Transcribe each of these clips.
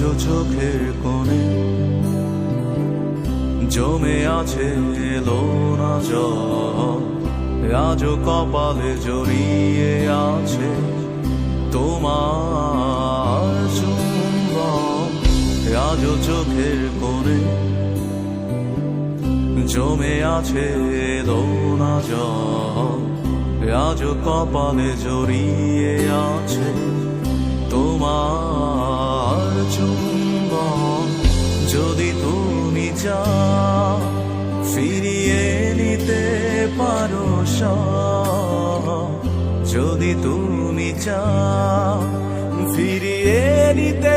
চোখের কোণে জমে আছে এলো না আজও কপালে জড়িয়ে আছে তোমার চুম্বন। আজও চোখের কোণে জমে আছে এলো না আজও কপালে জড়িয়ে আছে ফিরিয়ে নিতে পারো যদি তুমি চাও ফিরিয়ে নিতে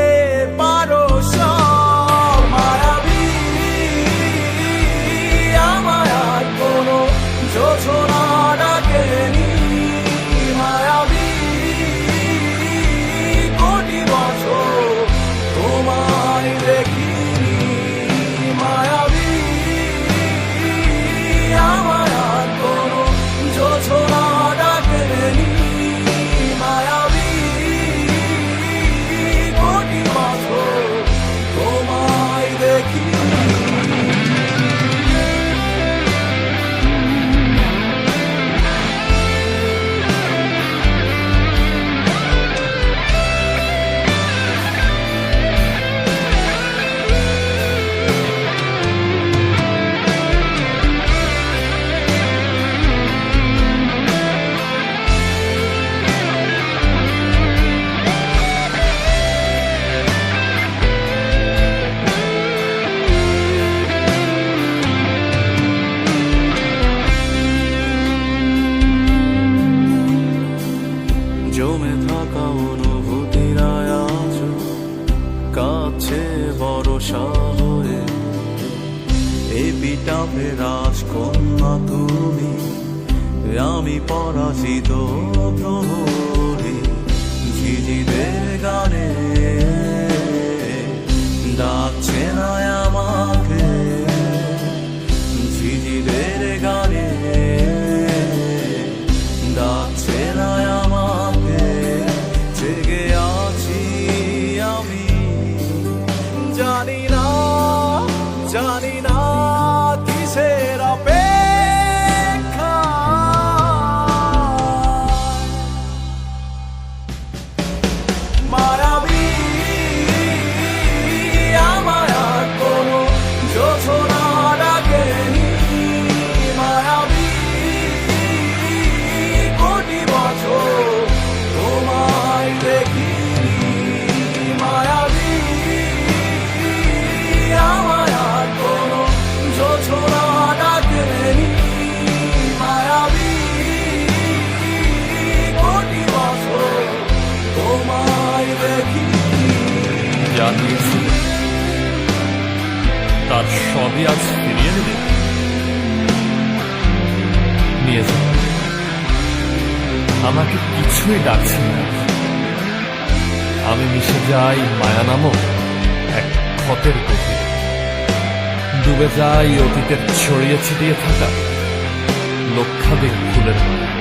কাছে বড় শহরে। এই পিটাপে রাজকন্যা তুমি আমি পরাজিত প্রহরী। ঝিঝিদের গানে জানি না জানি না তার সবই আজ ফিরিয়ে দেবে নিয়ে যাও। আমাকে কিছুই ডাকছে না। আমি মিশে যাই মায়া নামক এক ক্ষতের গভীরে। ডুবে যাই অতীতের ছড়িয়ে ছিটিয়ে থাকা লক্ষাধিক ফুলের মায়া